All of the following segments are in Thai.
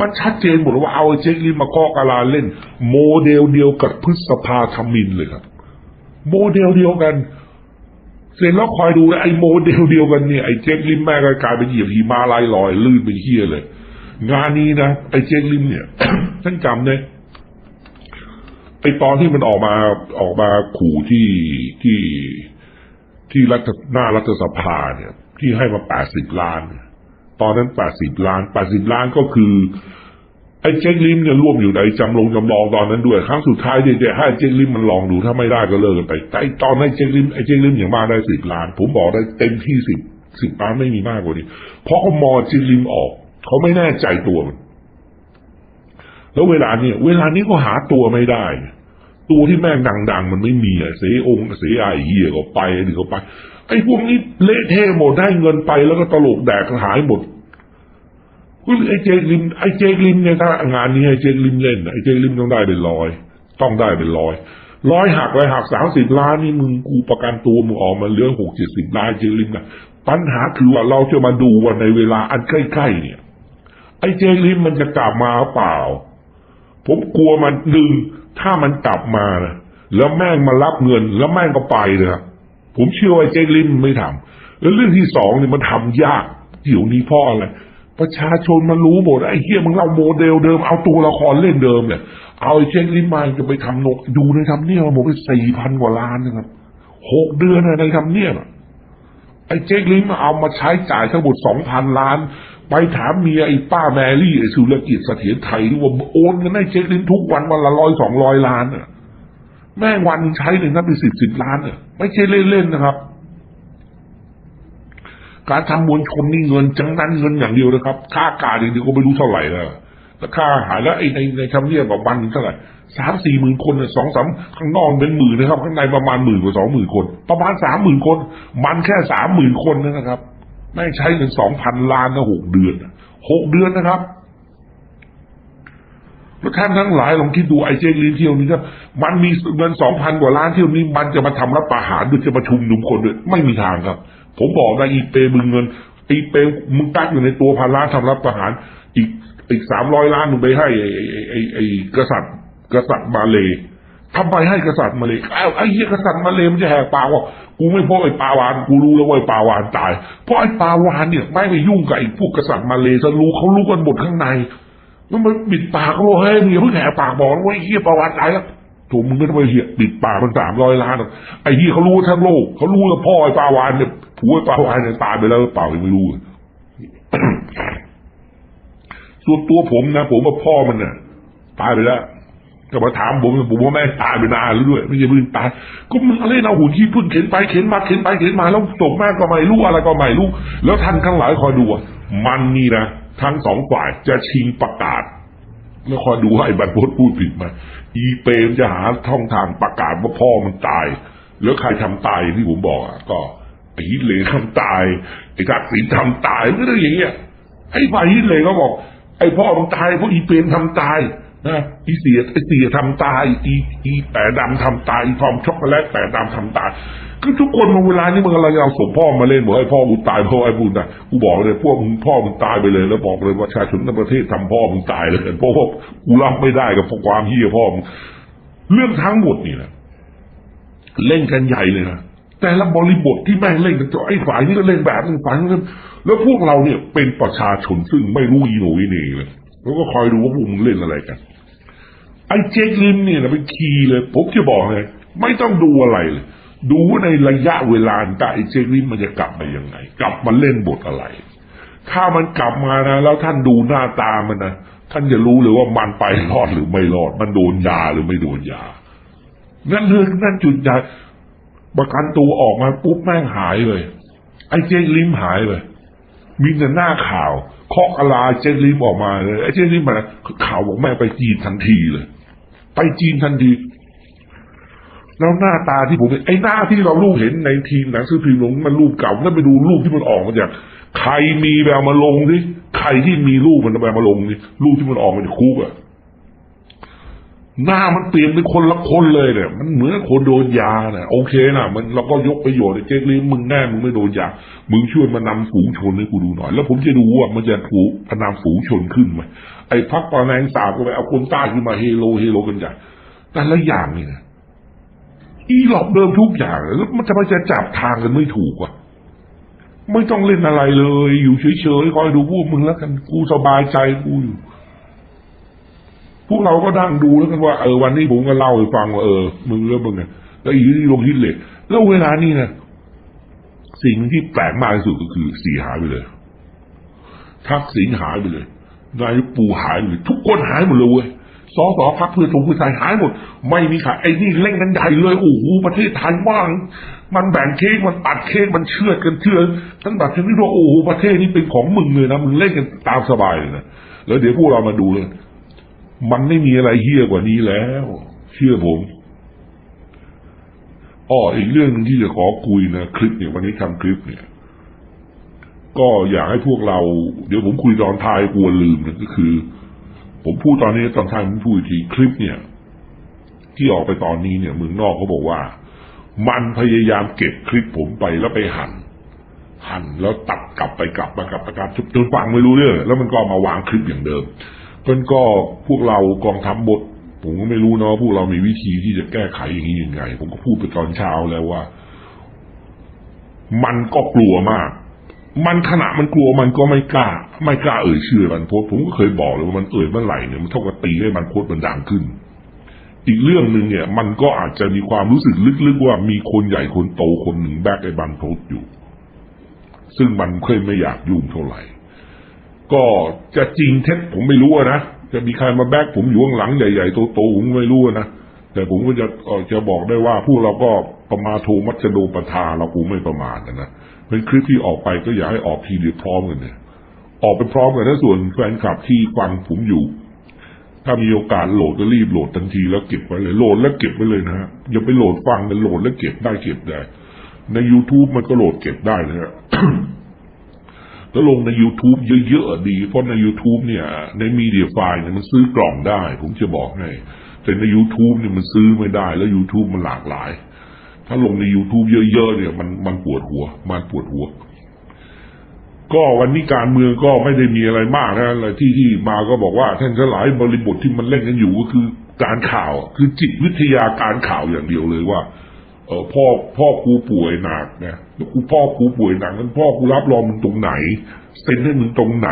มันชัดเจนหมดว่าเอาเจ๊กลิมมาเคาะกะลาเล่น โมเดลเดียวกับพฤษภาธมินเลยครับ โมเดลเดียวกันเสร็จแล้วคอยดูนะไอ้โมเดลเดียวกันเนี่ยไอ้เจ๊กลิมแม่ก็กลายเป็นเหยียบหิมาลายลอย ลื่นเป็นเฮียเลย งานนี้นะไอ้เจ๊กลิมเนี่ยท่านจำเนี่ยไอ้ตอนที่มันออกมาออกมาขู่ที่ที่ที่รัฐหน้ารัฐสภาเนี่ย ที่ให้มาแปดสิบล้านเนี่ย ตอนนั้นแปดสิบล้านแปดสิบล้านก็คือ ไอ้เจ๊กลิมเนี่ยร่วมอยู่ในจำลองจำลองตอนนั้นด้วย ครั้งสุดท้ายเนี่ยจะให้เจ๊กลิมมันลองดูถ้าไม่ได้ก็เลิกกันไปแต่ไอ้ตอนให้เจ๊กลิมไอ้เจ๊กลิมอย่างมากได้สิบล้าน ผมบอกได้เต็มที่สิบสิบล้านไม่มีมากกว่านี้ เพราะเขามอเจ๊กลิมออก เขาไม่แน่ใจตัวมัน แล้วเวลาเนี่ยเวลานี้ก็หาตัวไม่ได้ตัวที่แม่งดัง ๆ มันไม่มีอะเสียองค์เสียไอเหี้ยก็ไปไอ้นี่ก็ไปไอ้พวกนี้เละเทะหมดได้เงินไปแล้วก็ตลกแดกหายหมด คุณไอ้เจลิมไอ้เจลิมเนี่ยถ้างานนี้ไอ้เจลิมเล่นไอ้เจลิมต้องได้เป็นร้อยต้องได้เป็นร้อยร้อยหักเลยหักสามสิบล้านนี่มึงกูประกันตัวมึงออกมาเหลือหกเจ็ดสิบล้านเจลิมนะปัญหาคือว่าเราจะมาดูว่าในเวลาอันใกล้ๆเนี่ย ไอ้เจลิมมันจะกลับมาเปล่า ผมกลัวมันหนึ่งถ้ามันกลับมานะแล้วแม่งมารับเงิน แล้วแม่งก็ไปเลยครับผมเชื่อว่าเจ๊ลิมไม่ทำแล้วเรื่องที่สองเนี่ยมันทำยากเดี๋ยวนี้เพ่ออะไร ประชาชนมันรู้หมดไอ้เฮียมึงเล่าโมเดลเดิมเอาตัวละครเล่นเดิมเนี่ยเอาไอ้เจ๊ลิมมาจะไปทำนกดูในทำเนียบหมไปสี่พันกว่าล้านนะครับหกเดือนในทำเนียบไอ้เจ๊ลิมเอามาใช้จ่ายทั้งหมดสองพันล้าน ไปถามเมียไอ้ป้าแมรี่ไอ้สุรกิจเสถียรไทยที่ว่าโอนเงินให้เจ๊ลิมทุกวันวันละร้อยสองร้อยล้านอะแม่งวันใช้หนึ่งนับเป็นสิบสิบล้านเนี่ยไม่ใช่เล่นๆนะครับ การทำมวลชนนี่เงินจังนั้นเงินอย่างเดียวนะครับ ค่ากาศอย่างเดียวก็ไม่รู้เท่าไหร่แล้วแล้วค่าอาหารแล้วไอ้ในในทำเนียบแบบวันเท่าไหร่สามสี่หมื่นคนสองสามข้างนอกเป็นหมื่นนะครับ ข้างในประมาณหมื่นกว่าสองหมื่นคน ประมาณสามหมื่นคน มันแค่สามหมื่นคนนะครับไม่ใช้เงินสองพันล้านนะหกเดือนหกเดือนนะครับแล้วท่านทั้งหลายลองคิดดูไอ้เจลินเที่ยวนี้ก็มันมีเงินสองพันกว่าล้านเที่ยวนี้ มันจะมาทำรัฐประหารด้วยจะมาชุมนุมคนด้วยไม่มีทางครับ ผมบอกนะอีเปมึงเงินอีเปมึงตั้งอยู่ในตัวพันล้านทำรัฐประหาร อีกอีกสามร้อยล้านมึงไปให้ไอ้ไอ้ไอ้ไอ้กษัตริย์กษัตริย์มาเลยทำไมให้กษัตริย์มาเลยไอ้ไอ้เหี้ยกษัตริย์มาเลยมันจะแหกปากว่ากูไม่พราะไอ้ปาวาน กูรู้แล้วว่าไอ้ปาวานตาย เพราะไอ้ปาวานเนี่ยไม่ไปยุ่งกับไอ้พวกกษัตริย์มาเลยจะรู้เขารู้กันหมดข้างในแล้วมันปิดปากเขาเฮ้ยมึงอย่าเพิ่งแหกปากบอกว่าไอ้เฮียประวัติตายแล้วถูกมึงไม่ต้องไปเฮียปิดปากมันสามร้อยล้านไอ้เฮียเขารู้ทั้งโลกเขารู้แล้วพ่อไอ้ปาวานเนี่ย ผัวไอ้ปาวานเนี่ยตายไปแล้วเปล่ายังไม่รู้ส่วนตัวผมนะผมว่าพ่อมันเนี่ยตายไปแล้วก็มาถามผมผมว่าแม่ตายไปนานแล้วด้วย ไม่ใช่เพิ่งตายก็มันเล่นเอาหุ่นขี้พึ่งเข็นไปเข็นมาเข็นไปเข็นมาแล้วศพแม่ก็ไม่รู้อะไรก็ไม่รู้แล้วท่านทั้งหลายคอยดูมันนี่นะทั้งสองฝ่ายจะชิงประกาศแล้วคอยดูว่าไอ้บรรพตพูดผิดไหมอีเปรมจะหาท่องทางประกาศว่าพ่อมันตาย แล้วใครทำตายที่ผมบอกอะก็ ไอ้ฮิตเลย์ทำตายไอ้ทักษิณทำตายไม่ได้อย่างเงี้ยไอ้ฝ่ายฮิตเลย์ก็บอก ไอ้พ่อมันตายเพราะอีเปรมทำตายนะอีเสียไอ้เสียทำตาย อีอีแปะดำทำตายอีทอมช็อกโกแลตแปะดำทำตายก็ทุกคนมาเวลานี้มันกำลังเอาศพพ่อมาเล่นบอกให้พ่อมึงตายเพราะไอ้บุญนะกูบอกเลยพวกมึงพ่อมึงตายไปเลย แล้วบอกเลยว่าประชาชนทั้งประเทศทำพ่อมึงตายเลยเพราะว่ากูรับไม่ได้กับความเฮี้ยพ่อมึงเรื่องทั้งหมดนี่นะเล่นกันใหญ่เลยนะ แต่ละบริบทที่แม่งเล่นกันไอ้ฝ่ายนี้ก็เล่นแบบนึงฝ่ายนี้ก็แล้วพวกเราเนี่ยเป็นประชาชนซึ่งไม่รู้อีโหนอีเหน่เลยแล้วก็คอยดูว่าพวกมึงเล่นอะไรกัน ไอ้เจ๊ลิมเนี่ยนะเป็นคีย์เลยผมจะบอกเลยไม่ต้องดูอะไรเลยดูในระยะเวลาแต่ไอ้เจ๊ลิมมันจะกลับมายังไง กลับมาเล่นบทอะไร ถ้ามันกลับมานะแล้วท่านดูหน้าตามันนะท่านจะรู้เลยว่ามันไปรอดหรือไม่รอด มันโดนยาหรือไม่โดนยานั่นเรื่องนั่นจุดใหญ่ ประกันตัวออกมาปุ๊บแม่งหายเลย ไอ้เจ๊ลิมหายเลย มีแต่หน้าข่าวเคาะกะลาเจนลิมออกมาเลยไอ้เจนลิมมาข่าวบอกแม่ไปจีนทันทีเลย ไปจีนทันที แล้วหน้าตาที่ผมไอ้หน้าที่เราลูกเห็นในทีมหนังสือพิมพ์ลงมันรูปเก่านั่นไปดูรูปที่มันออกมาจากใครมีแววมาลงดิใครที่มีรูปมันแววมาลงดิรูปที่มันออกมาจากคุกอะ หน้ามันเปลี่ยนเป็นคนละคนเลยเนี่ย มันเหมือนคนโดนยาน่ะโอเคนะมันเราก็ยกประโยชน์ไอ้เจ๊กลิมมึงแน่มึงไม่โดนยา มึงช่วยมานำฝูงชนให้กูดูหน่อย แล้วผมจะดูว่ามันจะถูกพนำฝูงชนขึ้นไหมไอ้พักปาแรงสาบก็ไปเอาคนใต้ขึ้นมาเฮโลเฮโลกันใหญ่แต่ละอย่างเนี่ยอีหลอกเดิมทุกอย่างแล้วมันจะไปจะจับทางกันไม่ถูกอะไม่ต้องเล่นอะไรเลย อยู่เฉยๆคอยดูพวกมึงแล้วกันกูสบายใจกูอยู่ พวกเราก็ดั่งดูแล้วกันว่าเออวันนี้ผมก็เล่าให้ฟังว่าเออมึงแล้วมึงอะแล้วอีที่ลงฮิตเลยแล้วเวลานี้นะสิ่งที่แปลกมากที่สุดก็คือสีหายไปเลย ทักษิณหายไปเลยนายปูหายไปเลยทุกคนหายหมดเลยเว้ยสอสอพักเพื่อทงเพื่อไทยหายหมด ไม่มีใครไอ้นี่เล่นกันใหญ่เลยโอ้โหประเทศไทยว่าง มันแบ่งเค้กมันตัดเค้กมันเชื่อดกันเชื่อทั้งแบบชนิดว่าโอ้โหประเทศนี้เป็นของมึงเลยนะมึงเล่นกันตามสบายเลยนะแล้วเดี๋ยวพวกเรามาดูเลย มันไม่มีอะไรเฮี้ยกว่านี้แล้ว เชื่อผมอ้ออีกเรื่องหนึงที่จะขอคุยนะคลิปเนี่ยวันนี้ทำคลิปเนี่ย ก็อยากให้พวกเรา เดี๋ยวผมคุยตอนท้ายกลัวลืมนะก็คือ ผมพูดตอนนี้ตอนท้ายผมพูดอีกทีคลิปเนี่ย ที่ออกไปตอนนี้เนี่ยเมืองนอกเขาบอกว่า มันพยายามเก็บคลิปผมไปแล้วไปหั่นหั่นแล้วตัดกลับไปกลับมากลับมากลับจนฟังไม่รู้เรื่องแล้วมันก็มาวางคลิปอย่างเดิม เพื่อนก็พวกเรากองทัพบทผมก็ไม่รู้เนาะพวกเรามีวิธีที่จะแก้ไขอย่างนี้ยังไง ผมก็พูดไปตอนเช้าแล้วว่า มันก็กลัวมาก มันขณะมันกลัวมันก็ไม่กล้า ไม่กล้าเอ่ยชื่อมันโพสผมก็เคยบอกเลยว่ามันเอ่ยเมื่อไหร่เนี่ยมันเท่ากับตีให้มันโพสต์มันดังขึ้น อีกเรื่องหนึ่งเนี่ย มันก็อาจจะมีความรู้สึกลึกๆว่ามีคนใหญ่คนโตคนหนึ่งแบกไอ้บันโพสอยู่ ซึ่งมันเคยไม่อยากยุ่งเท่าไหร่ ก็จะจริงเท็จผมไม่รู้นะจะมีใครมาแบกผมอยู่ข้างหลังใหญ่ๆโตๆผมไม่รู้นะแต่ผมก็จะจะบอกได้ว่าพวกเราก็ประมาโทมัจโดปทาเราคงไม่ประมาทนะนะเป็นคลิปที่ออกไปก็อยากให้ออกทีเดียวพร้อมกันเนี่ยออกไปพร้อมกันถ้าส่วนแฟนคลับที่ฟังผมอยู่ ถ้ามีโอกาสโหลดก็รีบโหลดทันทีแล้วเก็บไว้เลยโหลดแล้วเก็บไว้เลยนะฮะอย่าไปโหลดฟังกันโหลดแล้วเก็บได้เก็บได้ ใน YouTube มันก็โหลดเก็บได้นะฮะ แล้วลงใน YouTube เยอะๆดี เพราะใน YouTube เนี่ย ในมีเดียไฟล์เนี่ยมันซื้อกล่องได้ ผมจะบอกให้ แต่ใน YouTube เนี่ยมันซื้อไม่ได้ แล้ว YouTube มันหลากหลาย ถ้าลงใน YouTube เยอะๆเนี่ยมันมันปวดหัว มันปวดหัว ก็วันนี้การเมืองก็ไม่ได้มีอะไรมากนะอะไรที่ที่มาก็บอกว่า ท่านทั้งหลายบริบทที่มันเล่นกันอยู่ก็คือการข่าว คือจิตวิทยาการข่าวอย่างเดียวเลยว่า เออพ่อพ่อกูป่วยหนักนะกูพ่อกูป่วยหนักนั้นพ่อกูรับรองมึงตรงไหนเซ็นให้มึงตรงไหน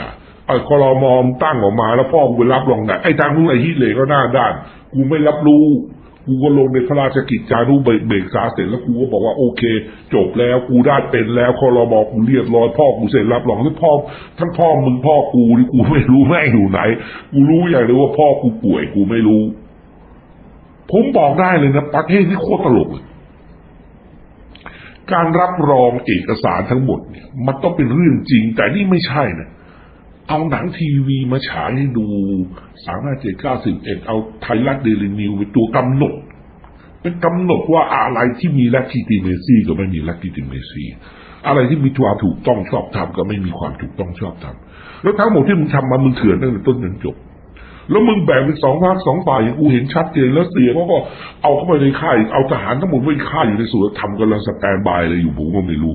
อะไอ้คอรมอมตั้งออกมา แล้วพ่อกูไปรับรองไหนไอ้ทางนู้นไอ้ฮิเลก็หน้าด้าน กูไม่รับรู้กูก็ลงในพระราชกิจจานุเบกษาเสร็จแล้วกูก็บอกว่าโอเค จบแล้วกูได้เป็นแล้วคอรมอกูเรียบร้อยพ่อกูเซ็นรับรองทั้งพ่อทั้งพ่อมึงพ่อกูนี่กูไม่รู้แม่อยู่ไหน กูรู้อย่างเดียวว่าพ่อกูป่วยกูไม่รู้ ผมบอกได้เลยนะประเทศที่โคตรตลกเลยการรับรองเอกสารทั้งหมดเนี่ย มันต้องเป็นเรื่องจริง แต่นี่ไม่ใช่นะเอาหนังทีวีมาฉายให้ดูสามารถเจ็ดเก้าสิบเอ็ดเอาไทยรัฐเดลินิวเป็นตัวกำหนด เป็นกำหนดว่าอะไรที่มีลักทิติเมซีกับไม่มีลักทิติเมซีอะไรที่มีความถูกต้องชอบธรรมกับไม่มีความถูกต้องชอบธรรมแล้วทั้งหมดที่มึงทำมามึงเถื่อนตั้งแต่ต้นจนจบ แล้วมึงแบ่งเป็นสองภาคสองฝ่ายอย่างกูเห็นชัดเจนแล้วเสียเขาก็เอาเข้าไปในค่ายเอาทหารทั้งหมดไว้ค่ายอยู่ในส่วนทำกำลังสแตนบายอะไรอยู่ผมก็ไม่รู้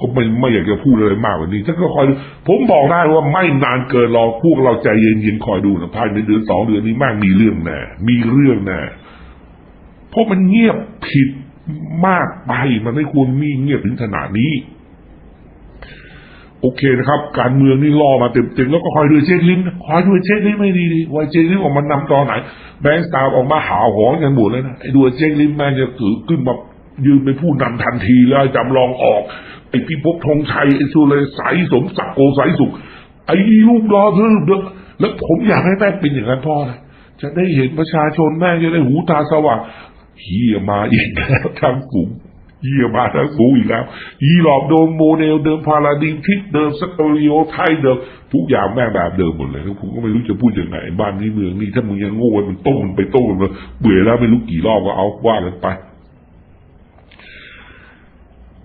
ก็ไม่ไม่อยากจะพูดอะไรมากกว่านี้ท่านก็คอยผมบอกได้ว่าไม่นานเกินรอพวกเราใจเย็นๆคอยดูนะภายในเดือนสองเดือนนี้ม่งมีเรื่องแน่มีเรื่องแน่เพราะมันเงียบผิดมากไปมันไม่ควรมีเงียบถึงขนาดนี้ โอเคนะครับ การเมืองนี่ล่อมาเต็มๆแล้วก็คอยดูเช็คลิมนคอยดูเช็คลิมไม่ดีดีว่าเช็คลิมออกมานำตอนไหน แบงค์สตาร์ออกมาหาหอนกันหมดเลยนะไอ้ดูเช็คลิมแม่งจะถือขึ้นมายืนเป็นผู้นำทันทีแล้วจำลองออกไอ้พี่พบธงชัยไอ้สุเลยสายสมศักดิ์โกสายสุขไอ้ลูกรอเธอเด้อแล้วผมอยากให้แม่เป็นอย่างนั้นพ่อเลยจะได้เห็นประชาชนแม่จะได้หูตาสว่างเฮียมาอีกแล้วทั้งฝูง เยี่ยมาทั้งสูอีกแล้วอีหลอบโดมโมเดลเดิมพาราดิมทิศเดิมสตอริโอไทยเดิม ทุกอย่างแม่แบบเดิมหมดเลยผมก็ไม่รู้จะพูดยังไงบ้านนี้เมืองนี้ถ้ามึงยังโง่มันต้มมันไปต้มมันมาเบื่อแล้วไม่รู้กี่รอบก็เอาว่ากันไป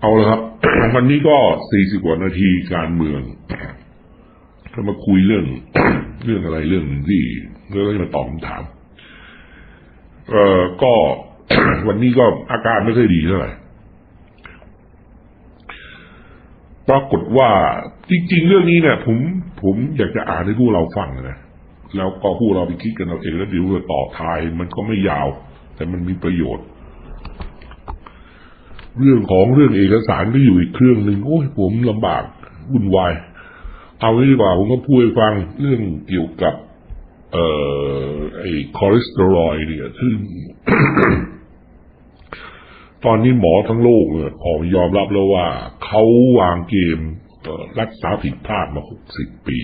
เอาละครับ วันนี้ก็สี่สิบกว่านาทีการเมืองถ้ามาคุยเรื่อง เรื่องอะไรเรื่องหนึ่งที่ก็เลยมาตอบคำถาม เออก็วันนี้ก็อาการไม่ค่อยดีเท่าไหร่ ปรากฏว่าจริง ๆ เรื่องนี้เนี่ย ผมผมอยากจะอ่านให้ผู้เราฟังนะแล้วก็ผู้เราไปคิดกันเอาเองแล้วเดี๋ยวเราต่อท้ายมันก็ไม่ยาว แต่มันมีประโยชน์ เรื่องของเรื่องเอกสารก็อยู่อีกเครื่องหนึ่งโอ้ยผมลำบากวุ่นวายเอาไว้ดีกว่าผมก็พูดให้ฟังเรื่องเกี่ยวกับ เอ่อไอ้คอเลสเตอรอลเนี่ยซึ่ง ตอนนี้หมอทั้งโลกเนี่ยออกมยอมรับแล้วว่าเขาวางเกมรักษาผิดพลาดมาหกสิบปี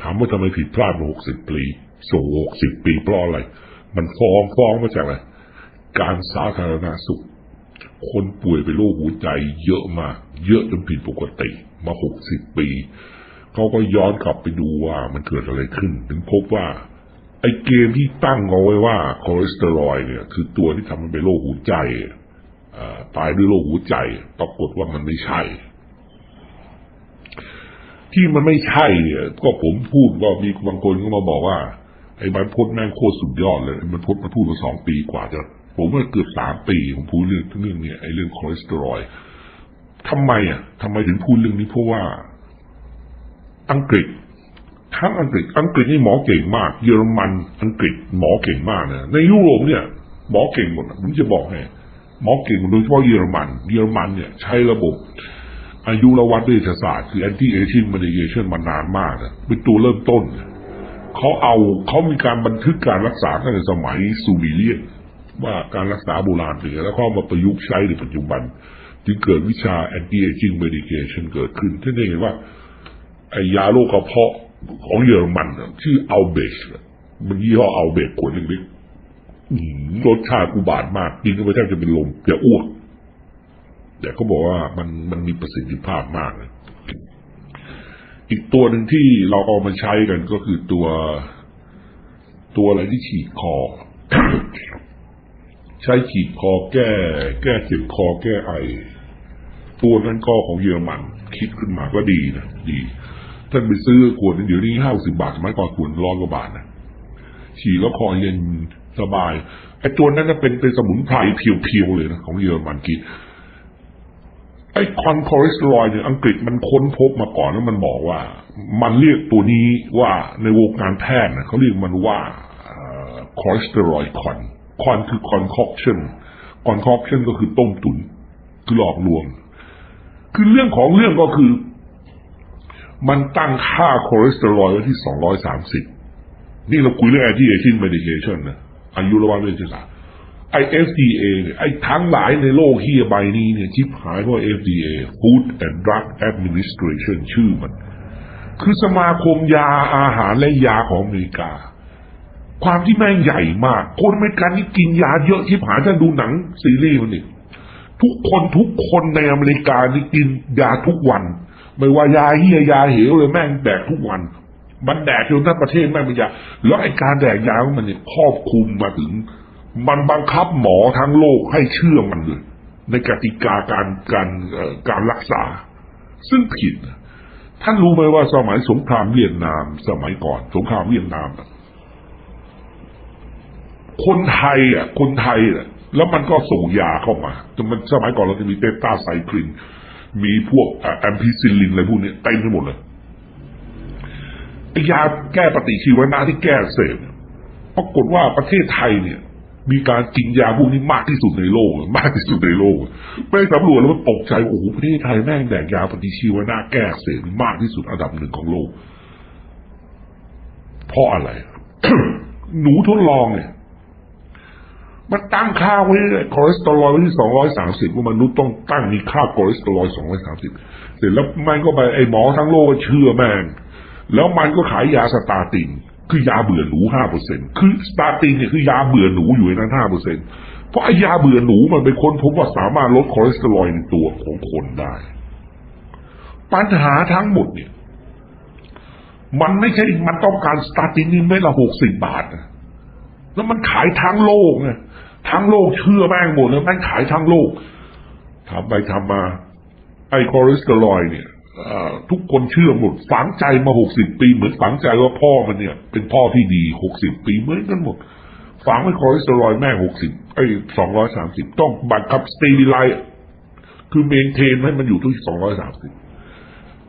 ถามว่าทำไมผิดพลาดมาหกสิบปีส่งหกสิบปีเพราะอะไร มันฟ้องฟ้องมาจากอะไร การสาธารณสุข คนป่วยเป็นโรคหัวใจเยอะมาก เยอะจนผิดปกติ มาหกสิบปี เขาก็ย้อนกลับไปดูว่ามันเกิดอะไรขึ้น ถึงพบว่า ไอ้เกมที่ตั้งเอาไว้ว่าคอเลสเตอรอลเนี่ย คือตัวที่ทำให้เป็นโรคหัวใจตายด้วยโรคหัวใจ ปรากฏว่ามันไม่ใช่ ที่มันไม่ใช่เนี่ย ก็ผมพูดก็มีบางคนก็มาบอกว่า ไอ้บรรพตแม่งโคตรสุดยอดเลยบรรพตมันพูดมาสองปีกว่าจะ ผมว่าเกือบสามปีผมพูดเรื่องเรื่องเนี่ยไอ้เรื่องคอเลสเตอรอลทำไมอะทำไมถึงพูดเรื่องนี้เพราะว่าอังกฤษ ทั้งอังกฤษ อังกฤษนี่หมอเก่งมาก เยอรมัน อังกฤษหมอเก่งมากนะ ในยุโรปเนี่ย หมอเก่งหมดผมจะบอกให้หมอเก่งหมดโดยเฉพาะเยอรมัน เยอรมันเนี่ยใช้ระบบอายุรวัดเวชศาสตร์คือ anti aging medication มานานมากนะเป็นตัวเริ่มต้น เขาเอาเขามีการบันทึกการรักษาตั้งแต่สมัยซูบิเลียนว่าการรักษาโบราณเป็นไงแล้วเขาเอามาประยุกต์ใช้ในปัจจุบัน จึงเกิดวิชา anti aging medication เกิดขึ้นท่านเห็นว่าไอยาโรคกระเพาะ ของเยอรมันชื่อเอัลเบชมันยี่ห้ออัลเบชขวดเล็กๆรสชาติอุบาทมากกินเข้าไปแทบจะเป็นลมจะอ้วกแต่เขาบอกว่ามันมันมีประสิทธิภาพมากนะอีกตัวหนึ่งที่เราเอามาใช้กันก็คือตัว ตัวอะไรที่ฉีดคอ ใช้ฉีดคอแก้ แก้เจ็บคอแก้ไอ ตัวนั้นก็ของเยอรมัน คิดขึ้นมาก็ดีนะดี ท่านไปซื้อขวดเดี๋ยวนี้ห้าสิบาทสมัยก่อนขวดร้อยกว่าบาทนะฉีดแล้วคอเย็นสบายไอ้ตัวนั้นน่ะเป็นเป็นสมุนไพรเพียวๆเลยนะของเยอรมันกินไอ้คอนคอเลสเตอรอลเนี่ยอังกฤษมันค้นพบมาก่อนแล้วมันบอกว่า มันเรียกตัวนี้ว่าในวงการแพทย์นะเขาเรียกมันว่าคอเลสเตอรอลคอนคอนคือคอนคอกชันคอนคอกชันก็คือต้มตุนคือหลอกลวง คือเรื่องของเรื่องก็คือ มันตั้งค่าคอเลสเตอรอลไว้ที่สองร้อยสามสิบนี่เราคุยเรื่อง anti aging medication นะอายุระหว่างเวชศาสตร์ไอ FDA เนี่ยไอทั้งหลายในโลกที่ใบนี้เนี่ยชิบหายเพราะ FDA Food and Drug Administration ชื่อมัน คือสมาคมยาอาหารและยาของอเมริกา ความที่แม่งใหญ่มาก คนอเมริกันนี่กินยาเยอะชิบหายถ้าดูหนังซีรีส์มันนี่ทุกคนทุกคนในอเมริกานี่กินยาทุกวัน ไม่ว่ายาเฮียยาเหวเลยแม่งแดกทุกวัน มันแดกจนทั้งประเทศแม่งเป็นยาแล้วไอ้การแดกยาของมันเนี่ยครอบคลุมมาถึง มันบังคับหมอทั้งโลกให้เชื่อมันเลยในกติกาการการการรักษา ซึ่งผิด ท่านรู้ไหมว่าสมัยสงครามเวียดนาม สมัยก่อนสงครามเวียดนาม คนไทยอะ คนไทยอะแล้วมันก็ส่งยาเข้ามาจนมันสมัยก่อนเราจะมีเตต้าไซคลิน มีพวกแอมพิซิลินอะไรพวกนี้เต็มไปหมดเลยไอยาแก้ปฏิชีวนะที่แก้เสพปรากฏว่าประเทศไทยเนี่ย มีการกินยาพวกนี้มากที่สุดในโลก มากที่สุดในโลกไปสำรวจแล้วมันตกใจโอ้โหประเทศไทยแม่งแดกยาปฏิชีวนะแก้เสพมากที่สุดอันดับหนึ่งของโลกเพราะอะไร หนูทดลองเนี่ย มันตั้งค่าไว้คอเลสเตอรอลไว้ที่สองร้อยสามสิบว่ามนุษย์ต้องตั้งมีค่าคอเลสเตอรอลสองร้อยสามสิบเสร็จแล้วมันก็ไปไอ้หมอทั้งโลกก็เชื่อแม่งแล้วมันก็ขายยาสตาติน คือยาเบื่อหนูห้าเปอร์เซ็นคือสตาตินเนี่ยคือยาเบื่อหนูอยู่ในนั้นห้าเปอร์เซ็นเพราะไอ้ยาเบื่อหนูมันเป็นคนพบว่าสามารถลดคอเลสเตอรอลในตัวของคนได้ ปัญหาทั้งหมดเนี่ย มันไม่ใช่มันต้องการสตาตินนี่ไม่ละหกสิบบาทนะแล้วมันขายทั้งโลกไง ทั้งโลกเชื่อแม่งหมดแล้วแม่งขายทั้งโลกทำไปทำมา ไอ้คอเลสเตอรอลเนี่ยทุกคนเชื่อหมดฝังใจมาหกสิบปี เหมือนฝังใจว่าพ่อมันเนี่ย เป็นพ่อที่ดีหกสิบปีเหมือนกันหมดฝังไว้คอเลสเตอรอลแม่หกสิบไอ้สองร้อยสามสิบต้องบังคับสเตอริไลคือเมนเทนให้มันอยู่ที่สองร้อยสามสิบ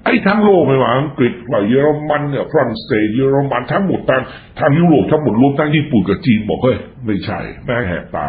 ไอ้ทั้งโลกไม่ว่าอังกฤษว่าเยอรมันเนี่ยฝรั่งเศสเยอรมันทั้งหมดทางทางยุโรปทั้งหมดรวมทั้งญี่ปุ่นกับจีนบอกเฮ้ยไม่ใช่แม่งแหกตา